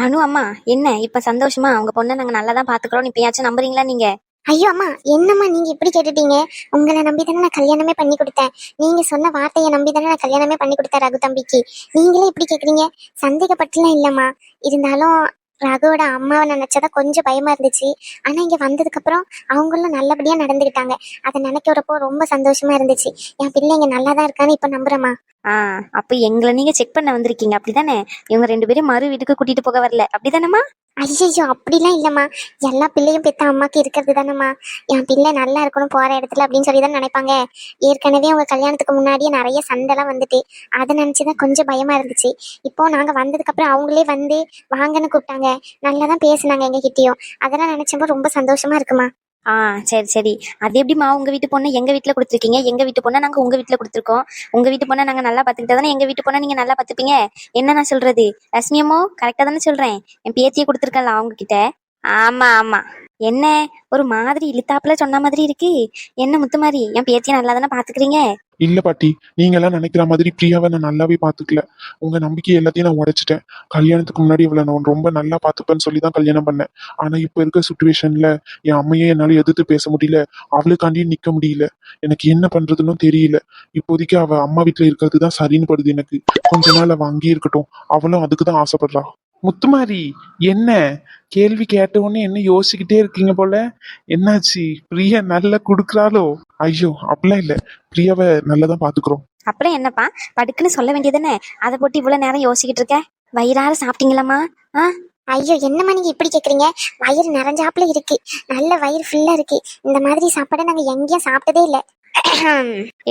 அனு அம்மா என்ன? இப்ப சந்தோஷமா? உங்க பொண்ணை நாங்க நல்லா தான் பாத்துக்கிறோம் இப்பயாச்சும் நம்புறீங்களா நீங்க? ஐயோ அம்மா என்னம்மா நீங்க இப்படி கேட்டுட்டீங்க? உங்களை நம்பி தானே நான் கல்யாணமே பண்ணி கொடுத்தேன். நீங்க சொன்ன வார்த்தையை நம்பி தானே நான் கல்யாணமே பண்ணி கொடுத்தேன் ரகு தம்பிக்கு. நீங்களே இப்படி கேக்குறீங்க? சந்தேகப்பட்டுலாம் இல்லம்மா. இருந்தாலும் ரகுவோட அம்மாவை நினைச்சதா கொஞ்சம் பயமா இருந்துச்சு. ஆனா இங்க வந்ததுக்கு அப்புறம் அவங்களும் நல்லபடியா நடந்துக்கிட்டாங்க அதை நினைக்கிறப்போ ரொம்ப சந்தோஷமா இருந்துச்சு. என் பிள்ளைங்க நல்லா தான் இருக்கான்னு இப்ப நம்புறேம்மா. ஆ அப்ப எங்களை நீங்க செக் பண்ண வந்திருக்கீங்க. அப்படிதானே? இவங்க ரெண்டு பேரும் மறு வீட்டுக்கு கூட்டிட்டு போக வரல. அப்படிதானேமா ஐயோ அப்படிலாம் இல்லைம்மா. எல்லா பிள்ளையும் பெத்த அம்மாக்கு இருக்கிறது தானம்மா. என் பிள்ளை நல்லா இருக்கணும் போகிற இடத்துல அப்படின்னு சொல்லி தான் நினைப்பாங்க. ஏற்கனவே அவங்க கல்யாணத்துக்கு முன்னாடியே நிறைய சண்டைலாம் வந்துட்டு. அதை நினைச்சுதான் கொஞ்சம் பயமா இருந்துச்சு. இப்போ நாங்கள் வந்ததுக்கப்புறம் அவங்களே வந்து வாங்கன்னு கூப்பிட்டாங்க. நல்லா தான் பேசுனாங்க எங்ககிட்டயும். அதெல்லாம் நினச்சப்போ ரொம்ப சந்தோஷமா இருக்குமா? ஆ சரி சரி. அது எப்படிம்மா உங்க வீட்டு பொண்ணை எங்க வீட்டுல கொடுத்துருக்கீங்க? எங்க வீட்டு பொண்ணை நாங்க உங்க வீட்டுல கொடுத்துருக்கோம். உங்க வீட்டு பொண்ணை நாங்கள் நல்லா பார்த்துக்கிட்டா தானே எங்க வீட்டு பொண்ணை நீங்க நல்லா பாத்துப்பீங்க என்ன நான் சொல்றது? ரஷ்மியம்மோ கரெக்டா தானே சொல்றேன். என் பேத்தியை கொடுத்துருக்கல அவங்க கிட்ட ஆமா ஆமா. என்ன? ஒரு மாதிரி இழுத்தாப்புல சொன்ன மாதிரி இருக்கு. என்ன முத்துமாரி என் பேத்தியை நல்லா தானே பாத்துக்கிறீங்க? இல்ல பாட்டி நீங்க எல்லாம் நினைக்கிற மாதிரி பிரியாவை நான் நல்லாவே பாத்துக்கல. உங்க நம்பிக்கை எல்லாத்தையும் நான் உடைச்சிட்டேன். கல்யாணத்துக்கு முன்னாடி இவளை நான் ரொம்ப நல்லா பாத்துப்பேன்னு சொல்லி தான் கல்யாணம் பண்ணேன். ஆனா இப்ப இருக்க சுச்சுவேஷன்ல என் அம்மையே என்னால எதிர்த்து பேச முடியல. அவளுக்காண்டியும் நிக்க முடியல. எனக்கு என்ன பண்றதுன்னு தெரியல. இப்போதைக்கு அவ அம்மா வீட்டுல இருக்கிறது தான் சரின்னு படுது எனக்கு. கொஞ்ச நாள் அவ அங்கேயே இருக்கட்டும். அவளும் அதுக்கு தான் ஆசைப்படுறா. முத்துமாரி என்ன? கேள்வி கேட்ட உடனே என்ன யோசிச்சுக்கிட்டே இருக்கீங்க போல? என்னாச்சு? பிரியா நல்லா குடுக்குறாளோ? ஐயோ அப்படிலாம் இல்ல. பிரியாவை நல்லதா பாத்துக்கிறோம். அப்புறம் என்னப்பா? படுக்குன்னு சொல்ல வேண்டியதுதானே? அதை போட்டு இவ்வளவு நேரம் யோசிக்கிட்டு இருக்க? வயிறார சாப்பிட்டீங்களாம்மா? ஆ? ஐயோ என்னம்மா நீங்க இப்படி கேக்குறீங்க? வயிறு நிறைஞ்சாப்புல இருக்கு. நல்ல வயிறு ஃபுல்லா இருக்கு. இந்த மாதிரி சாப்பாடை நாங்க எங்கேயும் சாப்பிட்டதே இல்ல.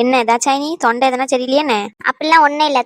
என்ன ஏதாச்சும் நீ தொண்டை எதனா சரியில்லையே அப்படிலாம் ஒண்ணும் இல்ல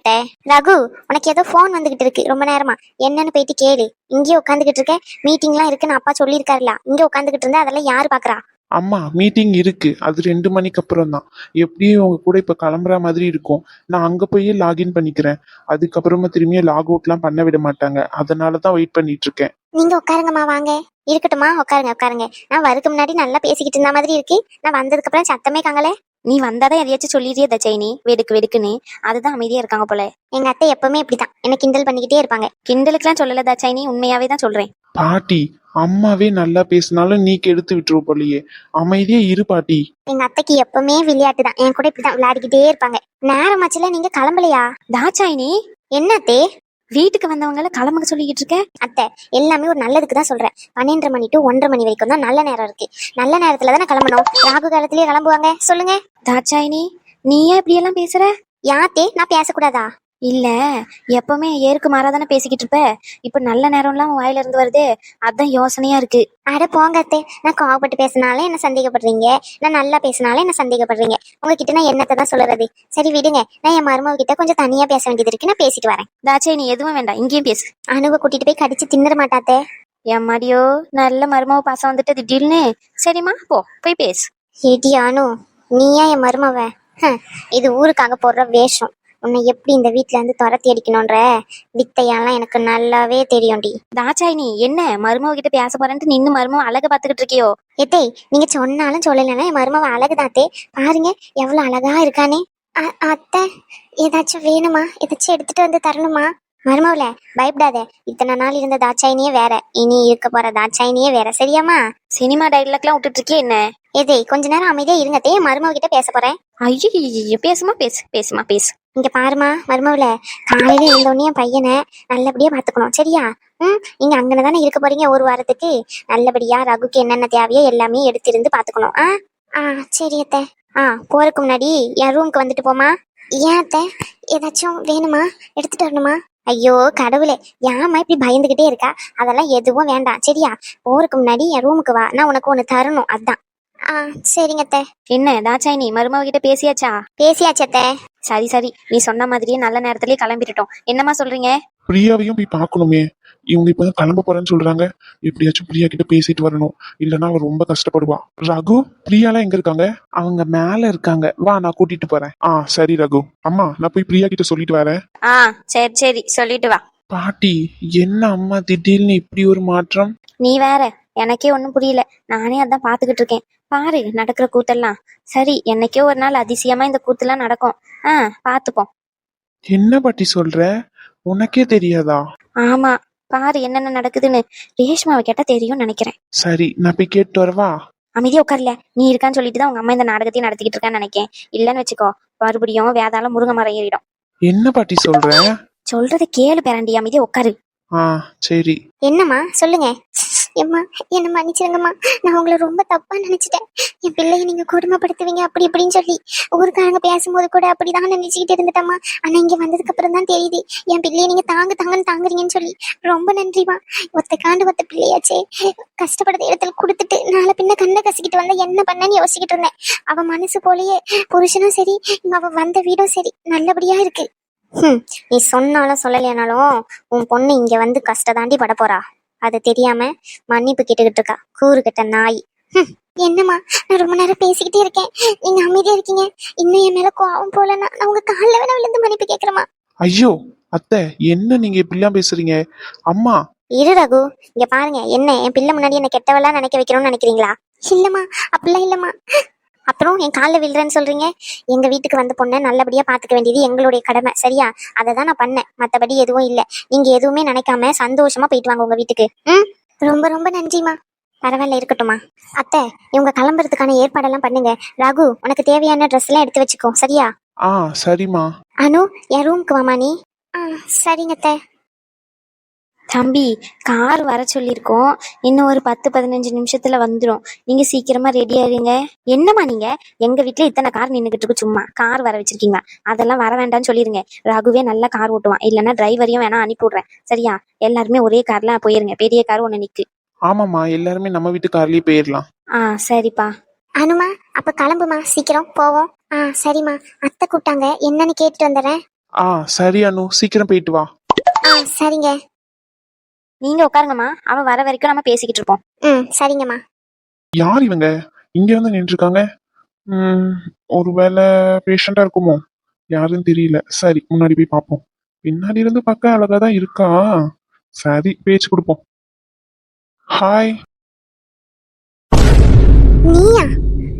ரகு உனக்கு ஏதோ ஃபோன் வந்துகிட்டு இருக்கு. ரொம்ப நேரமா. என்னன்னு போயிட்டு கேளு. இங்கே உட்காந்துக்கிட்டு இருக்க. மீட்டிங்லாம் இருக்குன்னு அப்பா சொல்லியிருக்காருல இங்க உட்காந்துக்கிட்டு இருந்தா அதெல்லாம் யாரு பாக்குறா? அம்மா மீட்டிங் இருக்கு. அது ரெண்டு மணிக்கு அப்புறம் தான். எப்படியும் உங்க கூட இப்ப கிளம்புற மாதிரி இருக்கும். நான் அங்க போய் லாகின் பண்ணிக்கிறேன். அதுக்கப்புறமா திரும்பியும் லாக் அவுட்லாம் பண்ண விட மாட்டாங்க. அதனால தான் வெயிட் பண்ணிட்டு இருக்கேன். நீங்க உட்காருங்கம்மா வாங்க. இருக்கட்டுமா உட்காருங்க உட்காருங்க. நான் வரதுக்கு முன்னாடி நல்லா பேசிக்கிட்டு இருந்த மாதிரி இருக்கு. நான் வந்ததுக்கு அப்புறம் சத்தமே காங்களே நீ வந்தாதான் எதையாச்சும் சொல்லிடுறிய தச்சைனி. வெடுக்கு வெடுக்குன்னு. அதுதான் அமைதியா இருக்காங்க போல. எங்க அத்தை எப்பவுமே இப்படிதான். என்ன கிண்டல் பண்ணிக்கிட்டே இருப்பாங்க. கிண்டலுக்குலாம் சொல்லல தச்சைனி. உண்மையாவே தான் சொல்றேன். பாட்டி அம்மாவே நல்லா பேசினாலும் நீ கெடுத்து விட்டுருவ போலயே. அமைதியா இரு பாட்டி. எங்க அத்தைக்கு எப்பவுமே விளையாட்டு தான் என் கூட இப்படிதான் விளையாடிக்கிட்டே இருப்பாங்க. நேரமாச்சுல நீங்க கிளம்பலையா? தாச்சாயினி என்ன அத்தே? வீட்டுக்கு வந்தவங்கள கிளம்புக சொல்லிக்கிட்டு இருக்க? அத்தை எல்லாமே ஒரு நல்லதுக்கு தான் சொல்றேன். பன்னெண்டரை மணி டு ஒன்றரை மணி வரைக்கும் தான் நல்ல நேரம் இருக்கு. நல்ல நேரத்துல தானே கிளம்பணும். ராகு காலத்திலேயே கிளம்புவாங்க. சொல்லுங்க. தாச்சாயினி நீ ஏன் இப்படி எல்லாம் பேசுற? யாத்தே நான் பேசக்கூடாதா? இல்ல எப்பவுமே ஏருக்கு மாறாதானே பேசிக்கிட்டு இருப்ப? இப்ப நல்ல நேரம்லாம் உன் வாயில இருந்து வருதே அதான் யோசனையா இருக்கு. அட போங்க அத்தை நான் கோவப்பட்டு பேசினாலே என்ன சந்தேகப்படுறீங்க? நான் நல்லா பேசினாலே என்ன சந்தேகப்படுறீங்க? உங்ககிட்ட நான் என்னத்தை தான் சொல்லுறது? சரி விடுங்க நான் என் மருமக கிட்ட கொஞ்சம் தனியா பேச வேண்டியது இருக்கு நான் பேசிட்டு வரேன். தாச்சாயினி எதுவும் வேண்டாம் இங்கேயும் பேசு. அணுவை கூட்டிட்டு போய் கடிச்சு தின்னுற மாட்டாத்தே எம்மாடியோ நல்ல மருமவ பாசம் வந்துட்டு திடீர்னு? சரிம்மா போ போய் பேசு. ஏடி அனு நீயா என் மருமவ? ஹம், இது ஊருக்காக போடுற வேஷம். உன்னை எப்படி இந்த வீட்ல இருந்து துரத்தி அடிக்கணும்ன்ற வித்தையெல்லாம் எனக்கு நல்லாவே தெரியும்டி. தாச்சாயினி என்ன? மருமவ கிட்ட பேச போறேன்ட்டு நின்னு மருமவ அழக பாத்துக்கிட்டு இருக்கியோ? எத்தே நீங்க சொன்னாலும் சொல்லலைன்னா என் மருமவ அழகுதாத்தே பாருங்க எவ்வளவு அழகா இருக்கானே. அத்தை ஏதாச்சும் வேணுமா? ஏதாச்சும் எடுத்துட்டு வந்து தரணுமா? மருமவள பயப்படாத. இத்தனை நாள் இருந்த தாட்சாயினியே வேற. இனி இருக்க போற தாட்சாயினியே வேற சரியாமா சினிமா டைலாக்லாம் விட்டுட்டு இருக்கியே என்ன? எதே கொஞ்ச நேரம் அமைதியா இருங்கத்தே மருமவ கிட்ட பேச போறேன். ஐயோ பேசுமா பேசு பேசுமா பேசு. இங்க பாருமா மருமவள காலையில எழுந்தோடனே என் பையனை நல்லபடியா பாத்துக்கணும் சரியா? ம் நீங்க அங்கன தானே இருக்க போறீங்க ஒரு வாரத்துக்கு? நல்லபடியா ரகுக்கு என்னென்ன தேவையோ எல்லாமே எடுத்திருந்து பாத்துக்கணும் ஆ? ஆ சரி அத்தை. ஆ போறதுக்கு முன்னாடி என் ரூமுக்கு வந்துட்டு போமா ஏன் அத்தை? ஏதாச்சும் வேணுமா? எடுத்துட்டு வரணுமா? ஐயோ கடவுளே ஏம்மா இப்படி பயந்துகிட்டே இருக்கா? அதெல்லாம் எதுவும் வேண்டாம் சரியா? போறதுக்கு முன்னாடி என் ரூமுக்கு வா நான் உனக்கு ஒண்ணு தரணும் அதான். ஆ சரிங்க அத்தை. என்ன தாச்சாயினி மருமவ கிட்ட பேசியாச்சா? பேசியாச்சு அத்தை. சரி சரி. நீ சொன்ன மாதிரியே நல்ல நேரத்திலேயே கிளம்பிட்டோம் என்னம்மா சொல்றீங்க? பிரியாவையும் போய் பார்க்கணுமே. இவங்க இப்பதான் கிளம்ப போறேன்னு சொல்றாங்க. எப்படியாச்சும் பிரியா கிட்ட பேசிட்டு வரணும். இல்லைன்னா அவ ரொம்ப கஷ்டப்படுவா. ரகு பிரியாலாம் எங்க இருக்காங்க? அவங்க மேல இருக்காங்க. வா நான் கூட்டிட்டு போறேன். ஆ சரி ரகு. அம்மா நான் போய் பிரியா கிட்ட சொல்லிட்டு வரேன். ஆ சரி சரி. சொல்லிட்டு வா. பாட்டி என்ன அம்மா திடீர்னு இப்படி ஒரு மாற்றம்? நீ வேற. எனக்கே ஒன்றும் புரியல. நானே அதான் பார்த்துக்கிட்டு இருக்கேன். பாரு நடக்கிற கூத்தெல்லாம். சரி என்னைக்கோ ஒரு நாள் அதிசயமா இந்த கூத்தெல்லாம் நடக்கும். ஆ பார்த்துப்போம் என்ன பாட்டி சொல்ற? உனக்கே தெரியாதா? ஆமா பாரு என்னென்ன நடக்குதுன்னு. ரேஷ்மாவை கேட்டா தெரியும்னு நினைக்கிறேன். சரி நான் போய் கேட்டு வரவா? அமைதியா உட்கார்ல. நீ இருக்கான்னு சொல்லிட்டு தான் உங்க அம்மா இந்த நாடகத்தையும் நடத்திக்கிட்டு இருக்கான்னு நினைக்கேன். இல்லைன்னு வச்சுக்கோ மறுபடியும் வேதாள முருங்கை மரம் ஏறிடும். என்ன பாட்டி சொல்ற? சொல்றதை கேளு பேரண்டி. அமைதியா உட்காரு. ஆ சரி. என்னம்மா சொல்லுங்க. எம்மா என்ன மன்னிச்சிருங்கம்மா. நான் உங்களை ரொம்ப தப்பாக நினைச்சிட்டேன். என் பிள்ளையை நீங்க கொடுமைப்படுத்துவீங்க அப்படி இப்படின்னு சொல்லி. ஊருக்காரங்க பேசும்போது கூட அப்படிதான் நினச்சிக்கிட்டு இருந்துட்டம்மா. ஆனா இங்கே வந்ததுக்கு அப்புறம் தான் தெரியுது. என் பிள்ளையை நீங்க தாங்க தாங்கன்னு தாங்குறீங்கன்னு சொல்லி. ரொம்ப நன்றிம்மா. ஒத்த காண்டு ஒத்த பிள்ளையாச்சே. கஷ்டப்படுற இடத்துல கொடுத்துட்டு நாளை பின்ன கண்ணை கசிக்கிட்டு வந்தால் என்ன பண்ணேன்னு யோசிக்கிட்டு இருந்தேன். அவன் மனசு போலயே புருஷனும் சரி அவ வந்த வீடும் சரி நல்லபடியா இருக்கு. ஹம், நீ சொன்னாலும் சொல்லலையானாலும் உன் பொண்ணு இங்கே வந்து கஷ்டதாண்டி பட போறா அது தெரியாம மன்னிப்பு கேட்டுக்கிட்டு இருக்கா. கூறு கெட்ட நாய் என்னம்மா? நான் ரொம்ப நேரம் பேசிக்கிட்டே இருக்கேன். நீங்க அமைதியா இருக்கீங்க. இன்னும் என் மேல கோவம் போலன்னா நான் உங்க காலில் வேணா விழுந்து மன்னிப்பு கேட்கறமா ஐயோ அத்தை என்ன நீங்க இப்படிலாம் பேசுறீங்க? அம்மா. இரு ரகு இங்க பாருங்க என்ன என் பிள்ளை முன்னாடி என்ன கெட்டவளா நினைக்க வைக்கணும்னு நினைக்கிறீங்களா? இல்லம்மா அப்படிலாம் இல்லம்மா. அப்புறம் என் காலில் விழுறேன்னு சொல்றீங்க? எங்க வீட்டுக்கு வந்த பொண்ணை நல்லபடியா பாத்துக்க வேண்டியது எங்களுடைய கடமை. சரியா? அதை தான் நான் பண்ணேன். மத்தபடி எதுவும் இல்ல. நீங்க எதுவுமே நினைக்காம சந்தோஷமா போயிட்டு வாங்க உங்க வீட்டுக்கு. ம்? ரொம்ப ரொம்ப நன்றிம்மா. பரவாயில்ல இருக்கட்டும்மா. அத்தை இவங்க கிளம்புறதுக்கான ஏற்பாடெல்லாம் பண்ணுங்க. ரகு உனக்கு தேவையான ட்ரெஸ் எல்லாம் எடுத்து வச்சுக்கோ. சரியா? ஆ சரிம்மா. அனு என் ரூமுக்கு வாமா நீ. ஆ சரிங்க அத்தை. தம்பி கார் வர சொல்லியிருக்கோம். இன்னும் ஒரு பத்து பதினஞ்சு நிமிஷத்துல வந்துடும் நீங்க சீக்கிரமா ரெடி ஆயிருங்க. என்னம்மா நீங்க? எங்க வீட்ல இத்தனை கார் நின்னுகிட்டு இருக்கு சும்மா. கார் வர வச்சிருக்கீங்க அதெல்லாம் வர வேண்டாம்னு சொல்லிருங்க. ரகுவே நல்லா கார் ஓட்டுவான். இல்லைன்னா டிரைவரையும் வேணா அனுப்பி விடுறேன் சரியா? எல்லாருமே ஒரே கார்ல போயிருங்க. பெரிய கார் ஒண்ணு நிக்கு. ஆமாம்மா. எல்லாருமே நம்ம வீட்டு கார்லயே போயிடலாம் ஆ சரிப்பா. அனுமா அப்ப கிளம்புமா? சீக்கிரம் போவோம். ஆ சரிம்மா. அத்தை கூப்பிட்டாங்க. என்னன்னு கேட்டுட்டு வந்துடுறேன். ஆ சரி அனு. சீக்கிரம் போயிட்டு வா. ஆ சரிங்க. நீங்க உட்காருங்கம்மா. அவன் வர வரைக்கும் நம்ம பேசிக்கிட்டு இருப்போம். ம் சரிங்கம்மா. யார் இவங்க? இங்க வந்து நின்றுருக்காங்க? ம் ஒருவேளை பேஷண்டா இருக்குமோ? யாருன்னு தெரியல. சரி முன்னாடி போய் பார்ப்போம். பின்னாடி இருந்து பார்க்க அழகா தான் இருக்கா? சரி பேச்சு கொடுப்போம். ஹாய் நீயா?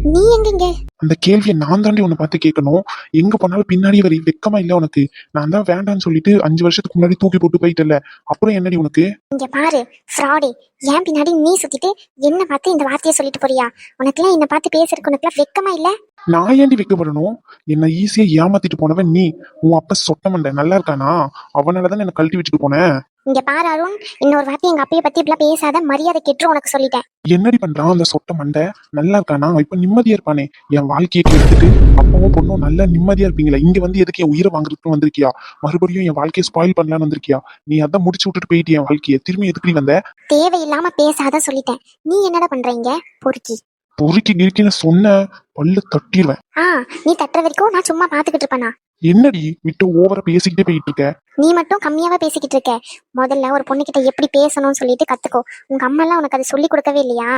நீ எங்கங்க? அந்த கேள்வியை நான் தாண்டி உன்னை பார்த்து கேட்கணும். எங்க போனாலும் பின்னாடி வரி வெக்கமா இல்ல உனக்கு. நான் தான் வேண்டாம்னு சொல்லிட்டு அஞ்சு வருஷத்துக்கு முன்னாடி தூக்கி போட்டு போயிட்டல அப்புறம் என்னடி உனக்கு? இங்க பாரு ஃப்ராடி ஏன் பின்னாடி நீ சுத்திட்டு என்ன பார்த்து இந்த வார்த்தையை சொல்லிட்டு போறியா? உனக்குலாம் என்ன பார்த்து பேசுறதுக்கு உனக்குலாம் வெக்கமா இல்ல? நான் ஏண்டி வைக்கப்படணும்? என்னை ஈஸியா ஏமாத்திட்டு போனவன் நீ. உன் அப்பா சொட்ட மண்டை நல்லா இருக்கானா? அவனாலதான் என்ன கழட்டி வச்சுட்டு போனேன். இங்க பாரு அருண் இன்னொரு வார்த்தை எங்க அப்பைய பத்தி இப்படிலாம் பேசாத மரியாதை கெட்டு உனக்கு சொல்லிட்டேன். என்னடி பண்றான் அந்த சொட்ட மண்டை? நல்லா இருக்கானா? இப்ப நிம்மதியா இருப்பானே. என் வாழ்க்கையை கெடுத்துட்டு அப்பாவும் பொண்ணும் நல்லா நிம்மதியா இருப்பீங்களா. இங்க வந்து எதுக்கு என் உயிரை வாங்குறதுக்கு வந்திருக்கியா? மறுபடியும் என் வாழ்க்கையை ஸ்பாயில் பண்ணலாம்னு வந்திருக்கியா? நீ அதான் முடிச்சு விட்டுட்டு போயிட்டு என் வாழ்க்கையை? திரும்பி எதுக்கு நீ வந்த? தேவையில்லாம பேசாத சொல்லிட்டேன். நீ என்னடா பண்றீங்க பொறுக்கி. பொறுக்கி கிறுக்கின்னு சொன்ன பல்லு தட்டிடுவேன் ஆ நீ தட்டுற வரைக்கும் நான் சும்மா பாத்துக்கிட்டு இருப்பேனா? என்னடி விட்டு ஓவரா பேசிக்கிட்டே போயிட்டு இருக்க நீ மட்டும் கம்மியாவா பேசிக்கிட்டு இருக்க. முதல்ல ஒரு பொண்ணுகிட்ட எப்படி பேசணும்னு சொல்லிட்டு கத்துக்கோ. உங்க அம்மா எல்லாம் உனக்கு அதை சொல்லி கொடுக்கவே இல்லையா?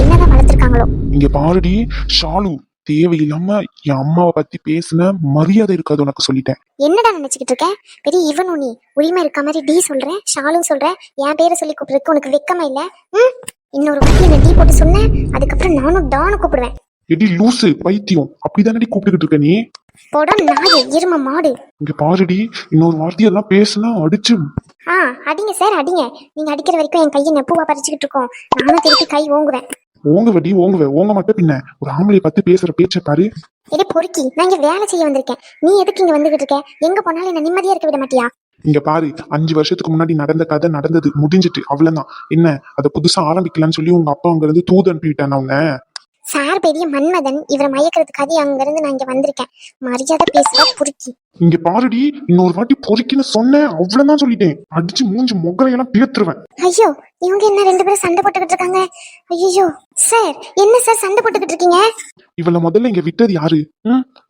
என்னதான் வளர்த்துருக்காங்களோ. இங்க பாருடி ஷாலு தேவையில்லாம என் அம்மாவை பத்தி பேசின மரியாதை இருக்காது உனக்கு சொல்லிட்டேன். என்னடா நினைச்சுக்கிட்டு இருக்க? பெரிய இவனும் நீ. உரிமை இருக்க மாதிரி டி சொல்ற ஷாலும் சொல்ற என் பேரை சொல்லி கூப்பிடுறதுக்கு உனக்கு வெக்கமா இல்ல? இன்னொரு வாட்டி என்ன டீ போட்டு சொன்ன அதுக்கப்புறம் நானும் டானு கூப்பிடுவேன். எடி லூசு பைத்தியம். அப்படிதானடி கூப்பிட்டுக்கிட்டு இருக்க நீ? போடா நாயே எரும மாடு. இங்க பாருடி இன்னொரு வார்த்தையெல்லாம் பேசினா அடிச்சு. ஆ அடிங்க சார் அடிங்க. நீங்க அடிக்கிற வரைக்கும் என் கையை நெப்புவா பறிச்சுக்கிட்டு இருக்கோம். நானும் திருப்பி கை ஓங்குவேன். ஓங்க வெடி ஓங்குவ. ஓங்க மட்டும் பின்ன. ஒரு ஆம்பளைய பத்தி பேசுற பேச்ச பாரு. இதே பொறுக்கி நான் இங்க வேலை செய்ய வந்திருக்கேன். நீ எதுக்கு இங்க வந்துகிட்டு இருக்க? எங்க போனாலும் என்ன நிம்மதியா இருக்க விட மாட்டியா? இங்க பாரு அஞ்சு வருஷத்துக்கு முன்னாடி நடந்த கதை நடந்தது முடிஞ்சிட்டு. அவ்வளவுதான். என்ன அதை புதுசா ஆரம்பிக்கலாம்னு சொல்லி உங்க அப்பா அங்க இருந்து தூது அனுப்பிவிட்டான் அவங்க சார் பெரிய மன்மதன் இவரை மயக்கிறதுக்காக அங்க இருந்து நான் இங்க வந்திருக்கேன். மரியாதை பேசுற பொறுக்கி. இங்க பாருடி இன்னொரு வாட்டி பொறுக்கின்னு சொன்னேன். அவ்வளவுதான் சொல்லிட்டேன். அடிச்சு மூஞ்சி மொகரையெல்லாம் பேத்துருவேன் ஐயோ இவங்க என்ன ரெண்டு பேரும் சண்டை போட்டுக்கிட்டு இருக்காங்க? ஐயோ சார் என்ன சார் சண்டை போட்டுக்கிட்டு இருக்கீங்க? இவளை முதல்ல இங்க விட்டது யாரு?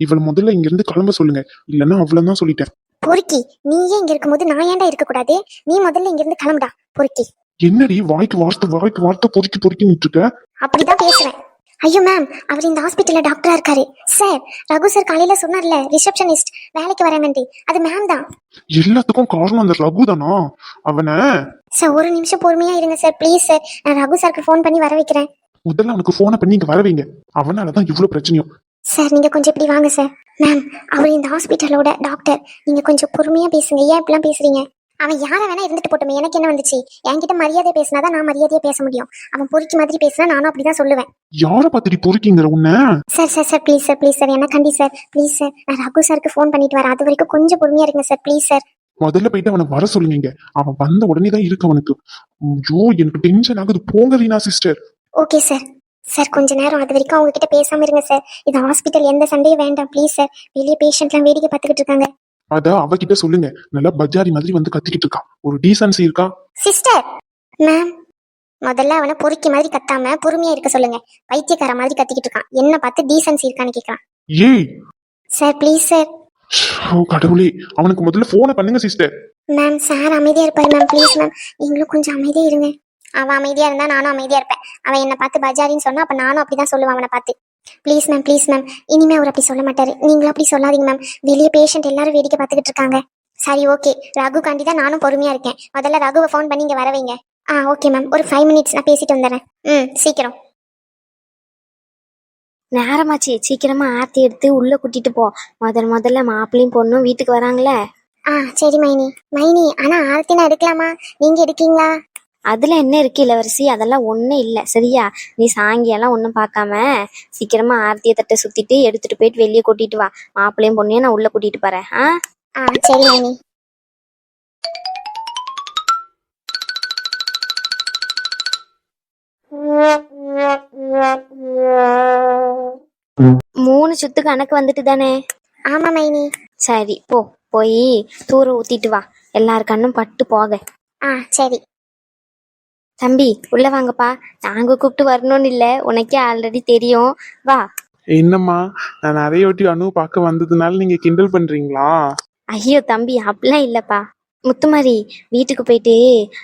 இவளை முதல்ல இங்க இருந்து கிளம்ப சொல்லுங்க. இல்லன்னா அவ்வளவுதான் சொல்லிட்டேன். பொறுக்கி நீயே இங்க இருக்கும்போது நான் ஏன்டா இருக்க கூடாது? நீ முதல்ல இங்க இருந்து கிளம்புடா பொறுக்கி. என்னடி வாய்க்கு வார்த்தை வாய்க்கு வார்த்தை பொறுக்கி பொறுக்கின்னு இருக்க? அப்படிதான் பேசுவேன். ஐயோ மேம் அவர் இந்த ஹாஸ்பிட்டல்ல டாக்டரா இருக்காரு. சார் ரகு சார் காலையில சொன்னார்ல ரிசப்ஷனிஸ்ட் வேலைக்கு வரேன்ட்டு அது மேம் தான். எல்லாத்துக்கும் காரணம் அந்த ரகு தானா? அவனை? சார் ஒரு நிமிஷம் பொறுமையா இருங்க சார். ப்ளீஸ் சார் நான் ரகு சாருக்கு ஃபோன் பண்ணி வர வைக்கிறேன். முதல்ல அவனுக்கு போனை பண்ணி இங்க வரவைங்க அவனாலதான் இவ்வளவு பிரச்சனையும். சார் நீங்க கொஞ்சம் இப்படி வாங்க சார். மேம் அவர் இந்த ஹாஸ்பிட்டலோட டாக்டர் நீங்க கொஞ்சம் பொறுமையா பேசுங்க. ஏன் இப்படிலாம் பேசுறீங்க? அவன் யாரை வேணா இருந்துட்டு போட்டுமே எனக்கு என்ன வந்துச்சு? என்கிட்ட மரியாதை பேசினாதான் நான் மரியாதையா பேச முடியும். அவன் பொறுக்கி மாதிரி பேசினா நானும் அப்படிதான் சொல்லுவேன். யார பார்த்துட்டு பொறுக்கிங்கிற உன்ன? Sir sir sir please sir please sir என்ன கண்டி சார் ப்ளீஸ் சார் நான் ரகு சாருக்கு ஃபோன் பண்ணிட்டு வரேன் அது வரைக்கும் கொஞ்சம் பொறுமையா இருங்க சார் ப்ளீஸ் சார் முதல்ல போயிட்டு அவனை வர சொல்லுங்க. அவன் வந்த உடனே தான் இருக்கு அவனுக்கு. ஐயோ எனக்கு டென்ஷன் ஆகுது. போங்க Reena sister okay sir sir கொஞ்ச நேரம் அது வரைக்கும் அவங்க கிட்ட பேசாம இருங்க சார் இந்த ஹாஸ்பிட்டல் எந்த சண்டையும் வேண்டாம். ப்ளீஸ் சார் வெளியே பேஷண்ட்லாம் வேடிக்கை பார்த்துக்கிட்டு இருக்காங்க. அத அவகிட்ட சொல்லுங்க. நல்லா பஜாரி மாதிரி வந்து கத்திக்கிட்டு இருக்கான் ஒரு டீசன்சி இருக்கா? சிஸ்டர் மேம் முதல்ல அவனை பொறுக்கி மாதிரி கத்தாம பொறுமையா இருக்க சொல்லுங்க. பைத்தியக்கார மாதிரி கத்திக்கிட்டு இருக்கான். என்ன பார்த்து டீசன்சி இருக்கான்னு கேட்கறான் ஏய்! சார் ப்ளீஸ் சார் ஓ கடவுளே. அவனுக்கு முதல்ல போனை பண்ணுங்க சிஸ்டர் மேம் சார் அமைதியா இருப்பாரு மேம் ப்ளீஸ் மேம் நீங்களும் கொஞ்சம் அமைதியா இருங்க. அவன் அமைதியா இருந்தா நானும் அமைதியா இருப்பேன். அவன் என்ன பார்த்து பஜாரின்னு சொன்னா அப்ப நானும் அப்படிதான் சொல்லுவேன் அவனை பார்த்து. ப்ளீஸ் மேம் ப்ளீஸ் மேம் இனிமே அவர் அப்படி சொல்ல மாட்டாரு. நீங்களும் அப்படி சொல்லாதீங்க மேம் வெளியே பேஷண்ட் எல்லாரும் வேடிக்கை பார்த்துக்கிட்டு இருக்காங்க. சரி ஓகே ரகு காண்டி தான் நானும் பொறுமையா இருக்கேன். முதல்ல ரகுவை ஃபோன் பண்ணி இங்க வர வைங்க. ஆ ஓகே மேம் ஒரு ஃபைவ் மினிட்ஸ் நான் பேசிட்டு வந்துடுறேன். ம் சீக்கிரம். நேரமாச்சு. சீக்கிரமா ஆர்த்தி எடுத்து உள்ள கூட்டிட்டு போ. முதல் முதல்ல மாப்பிள்ளையும் பொண்ணும் வீட்டுக்கு வராங்களே. ஆ சரி மைனி. மைனி ஆனா ஆரத்தி நான் எடுக்கலாமா? நீங்க எடுக்கீங்களா? அதுல என்ன இருக்கு இளவரசி? அதெல்லாம் ஒண்ணும் இல்ல. சரியா? நீ சாங்கியெல்லாம் ஒண்ணும் பார்க்காம சீக்கிரமா ஆர்த்தியை தட்டை சுத்திட்டு எடுத்துட்டு போயிட்டு வெளியே கூட்டிட்டு வா. மாப்பிள்ளையும் பொண்ணையும் நான் உள்ள கூட்டிட்டு போறேன். ஆ? ஆ சரி மைனி மூணு சுத்து கணக்கு வந்துட்டு தானே? ஆமா மைனி. சரி போ. போய் தூர ஊத்திட்டு வா. எல்லார் கண்ணும் பட்டு போக. ஆ சரி. தம்பி உள்ள வாங்கப்பா. நாங்க கூப்பிட்டு வரணும்னு இல்ல. உனக்கே ஆல்ரெடி தெரியும். வா. என்னம்மா? நான் நிறைய வாட்டி அணு பார்க்க வந்ததுனால நீங்க கிண்டல் பண்றீங்களா? ஐயோ தம்பி அப்படிலாம் இல்லப்பா. முத்துமாரி வீட்டுக்கு போயிட்டு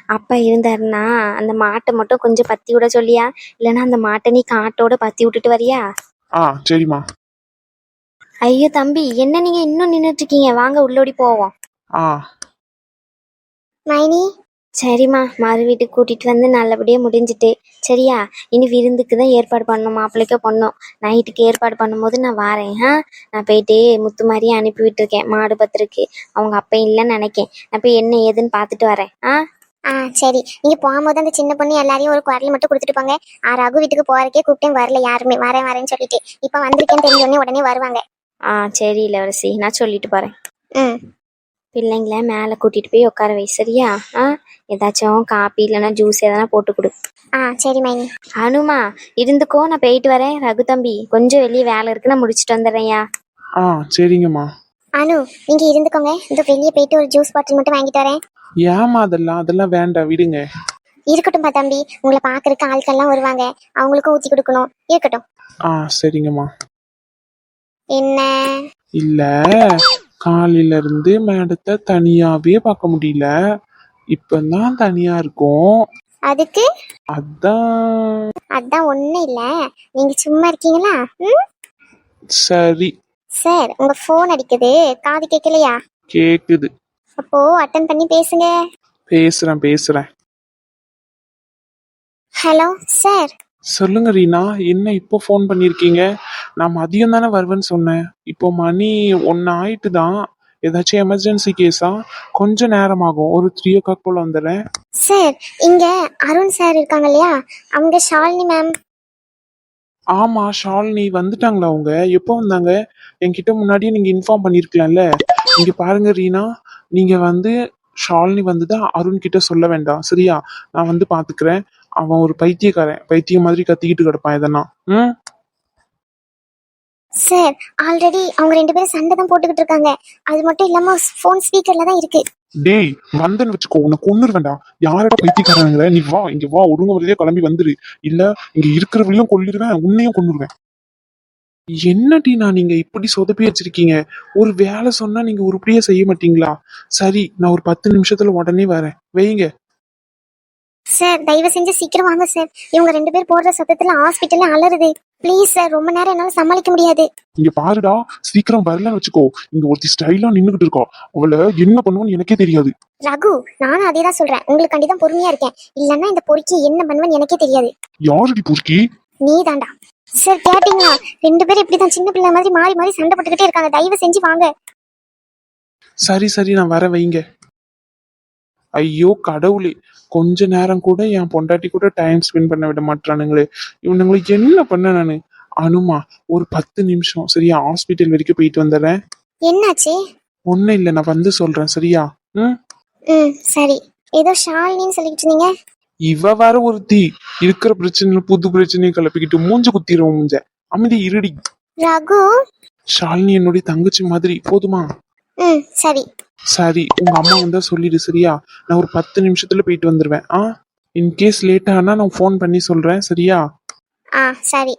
அப்பா இருந்தாருன்னா அந்த மாட்டை மட்டும் கொஞ்சம் பத்தி விட சொல்லியா? இல்லைன்னா அந்த மாட்டை நீ காட்டோட பத்தி விட்டுட்டு வரியா? ஆ சரிம்மா. ஐயோ தம்பி என்ன நீங்க இன்னும் நின்னுட்டு இருக்கீங்க? வாங்க உள்ளோடி போவோம். ஆ. மைனி சரிம்மா மறு வீட்டுக்கு கூட்டிட்டு வந்து நல்லபடியா முடிஞ்சிட்டு. சரியா? இனி விருந்துக்கு தான் ஏற்பாடு பண்ணணும் மாப்பிள்ளைக்க பொண்ணும் நைட்டுக்கு ஏற்பாடு பண்ணும்போது நான் வாரேன் ஆ? நான் போயிட்டு முத்து மாதிரியே அனுப்பி விட்டுருக்கேன் மாடு பத்திருக்கு. அவங்க அப்பா இல்லைன்னு நினைக்கேன். நான் போய் என்ன ஏதுன்னு பார்த்துட்டு வரேன் ஆ? ஆ சரி. நீங்க போகும்போது அந்த சின்ன பொண்ணு எல்லாரையும் ஒரு குரல் மட்டும் கொடுத்துட்டு போங்க. ஆ ரகு வீட்டுக்கு போறதுக்கே கூப்பிட்டேன் வரல யாருமே. வரேன் வரேன்னு சொல்லிட்டு. இப்ப வந்திருக்கேன்னு தெரிஞ்ச உடனே உடனே வருவாங்க. ஆ சரி இளவரசி. நான் சொல்லிட்டு போறேன். ம். பிள்ளைங்கள மேலே கூட்டிட்டு போய் உட்கார வை சரியா? ஆ? ஏதாச்சும் காப்பி இல்லைன்னா ஜூஸ் எதனா போட்டு கொடு. ஆ சரி மைனி. அனுமா இருந்துக்கோ நான் போயிட்டு வரேன். ரகு தம்பி கொஞ்சம் வெளியே வேலை இருக்கு நான் முடிச்சிட்டு வந்துடுறேன்யா. ஆ சரிங்கம்மா. அனு நீங்க இருந்துக்கோங்க. இந்த வெளியே போயிட்டு ஒரு ஜூஸ் பாட்டில் மட்டும் வாங்கிட்டு வரேன். ஏம்மா அதெல்லாம்? அதெல்லாம் வேண்டாம் விடுங்க. இருக்கட்டும்பா தம்பி. உங்களை பாக்குறதுக்கு ஆட்கள்லாம் வருவாங்க. அவங்களுக்கும் ஊத்தி கொடுக்கணும். இருக்கட்டும். ஆ சரிங்கம்மா. என்ன? இல்ல. காலையில இருந்து மேடத்தை தனியாவே பார்க்க முடியல. இப்பதான் தனியா இருக்கும். அதுக்கு? அதான். அதான் ஒண்ணும் இல்ல. நீங்க சும்மா இருக்கீங்களா? ம்? சரி. சார் உங்க ஃபோன் அடிக்குது. காது கேட்கலையா கேக்குது. அப்போ அட்டன் பண்ணி பேசுங்க. பேசுறேன் பேசுறேன். ஹலோ சார் சொல்லுங்க ரீனா என்ன இப்போ ஃபோன் பண்ணிருக்கீங்க? நான் மதியம் தானே வருவேன்னு சொன்னேன். இப்போ மணி ஒன்று ஆயிட்டு தான் ஏதாச்சும் எமர்ஜென்சி கேஸா கொஞ்சம் நேரம் ஆகும். ஒரு த்ரீ ஓ கிளாக் போல வந்துடுறேன். சார் இங்க அருண் சார் இருக்காங்க இல்லையா? அவங்க ஷாலினி மேம் ஆமா ஷாலினி வந்துட்டாங்களா அவங்க? எப்போ வந்தாங்க? என்கிட்ட முன்னாடியே நீங்க இன்ஃபார்ம் பண்ணிருக்கலாம்ல. இங்க பாருங்க ரீனா நீங்க வந்து ஷாலினி வந்துதான் அருண் கிட்ட சொல்ல வேண்டாம். சரியா? நான் வந்து பாத்துக்கிறேன். அவன் ஒரு பைத்தியக்காரன். பைத்தியம் மாதிரி கத்திக்கிட்டு கிடப்பான் எதனா. ம்? சார் ஆல்ரெடி அவங்க ரெண்டு பேரும் சண்டை தான் போட்டுக்கிட்டு இருக்காங்க. அது மட்டும் இல்லாம ஃபோன் ஸ்பீக்கர்ல தான் இருக்கு. டேய் வந்தேன்னு வச்சுக்கோ உன்னை கொன்னுரு வேண்டாம் யாரடா பைத்தியக்காரங்கிற நீ வா இங்க வா ஒழுங்கு வழியே கிளம்பி வந்துரு. இல்ல இங்க இருக்கிறவளையும் கொல்லிடுவேன் உன்னையும் கொன்னுருவேன். என்னடி நான் நீங்க இப்படி சொதப்பி வச்சிருக்கீங்க? ஒரு வேலை சொன்னா நீங்க உருப்படியா செய்ய மாட்டீங்களா? சரி நான் ஒரு பத்து நிமிஷத்துல உடனே வரேன். வைங்க. சார் தயவு செஞ்சு சீக்கிரம் வாங்க சார் இவங்க ரெண்டு பேர் போடுற சத்தத்துல ஹாஸ்பிட்டல்ல அலறுது. ப்ளீஸ் சார் ரொம்ப நேரம் என்னால சமாளிக்க முடியாது. இங்க பாருடா சீக்கிரம் வரலன்னு வச்சுக்கோ. இங்க ஒருத்தி ஸ்டைலா நின்னுகிட்டு இருக்கா. அவளை என்ன பண்ணுவோன்னு எனக்கே தெரியாது. ரகு நானும் அதே தான் சொல்றேன். உங்களுக்கு தான் பொறுமையா இருக்கேன். இல்லன்னா இந்த பொறுக்கி என்ன பண்ணுவேன்னு எனக்கே தெரியாது. யாருடி புர்க்கி நீ தாண்டா சார் கேட்டீங்களா? ரெண்டு பேரும் இப்படிதான் சின்ன பிள்ளை மாதிரி மாறி மாறி சண்டை போட்டுக்கிட்டே இருக்காங்க. தயவு செஞ்சு வாங்க. சரி சரி நான் வர வைங்க. ஐயோ கடவுளே. கொஞ்ச நேரம் கூட என் பொண்டாட்டி கூட டைம் ஸ்பெண்ட் பண்ண விட மாட்டானுங்களே இவனுங்களுக்கு என்ன பண்ண நானு? அனுமா ஒரு பத்து நிமிஷம். சரியா ஹாஸ்பிட்டல் வரைக்கும் போயிட்டு வந்துடுறேன். என்னாச்சு? ஒன்னும் இல்லை நான் வந்து சொல்றேன். சரியா? ம்? ம் சரி. ஏதோ ஷாலினின்னு சொல்லிட்டு இருந்தீங்க? இவ வேற ஒருத்தி. இருக்கிற பிரச்சனை புது பிரச்சனையை கிளப்பிக்கிட்டு மூஞ்ச குத்திடுவோம் மூஞ்ச. அமைதி இருடி. ரகு? ஷாலினி என்னுடைய தங்கச்சி மாதிரி. போதுமா? ம் சரி. சரி உங்க அம்மா வந்தா சொல்லிடு சரியா? நான் ஒரு பத்து நிமிஷத்துல போயிட்டு வந்துருவேன். ஆ? இன்கேஸ் லேட் ஆனா நான் ஃபோன் பண்ணி சொல்றேன் சரியா? ஆ சரி.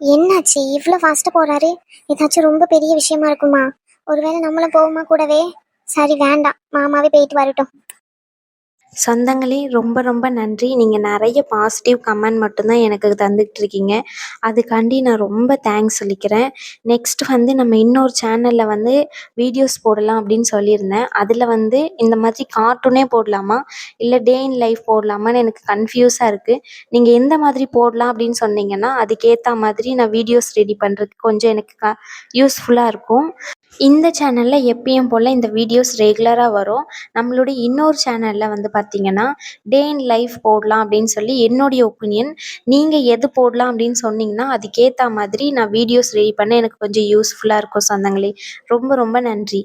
என்னாச்சு? இவ்வளோ ஃபாஸ்ட்டாக போறாரு? ஏதாச்சும் ரொம்ப பெரிய விஷயமா இருக்குமா? ஒருவேளை நம்மளும் போவோமா கூடவே? சரி வேண்டாம். மாமாவே போயிட்டு வரட்டும். சொந்தங்களே ரொம்ப ரொம்ப நன்றி. நீங்கள் நிறைய பாசிட்டிவ் கமெண்ட் மட்டும்தான் எனக்கு தந்துக்கிட்டு இருக்கீங்க அதுக்காண்டி நான் ரொம்ப தேங்க்ஸ் சொல்லிக்கிறேன். நெக்ஸ்ட் வந்து நம்ம இன்னொரு சேனலில் வந்து வீடியோஸ் போடலாம் அப்படின்னு சொல்லியிருந்தேன். அதில் வந்து இந்த மாதிரி கார்ட்டூனே போடலாமா? இல்லை டே இன் லைஃப் போடலாமான்னு எனக்கு கன்ஃபியூஸாக இருக்குது நீங்கள் எந்த மாதிரி போடலாம் அப்படின்னு சொன்னீங்கன்னா அதுக்கேற்ற மாதிரி நான் வீடியோஸ் ரெடி பண்ணுறதுக்கு கொஞ்சம் எனக்கு க யூஸ்ஃபுல்லாக இருக்கும். இந்த சேனலில் எப்பயும் போல் இந்த வீடியோஸ் ரெகுலராக வரும். நம்மளுடைய இன்னொரு சேனலில் வந்து பார்த்திங்கன்னா டே இன் லைஃப் போடலாம் அப்படின்னு சொல்லி என்னுடைய ஒப்பீனியன் நீங்கள் எது போடலாம் அப்படின்னு சொன்னிங்கன்னா அதுக்கேற்ற மாதிரி நான் வீடியோஸ் ரெடி பண்ண எனக்கு கொஞ்சம் யூஸ்ஃபுல்லாக இருக்கும் சொந்தங்களே. ரொம்ப ரொம்ப நன்றி.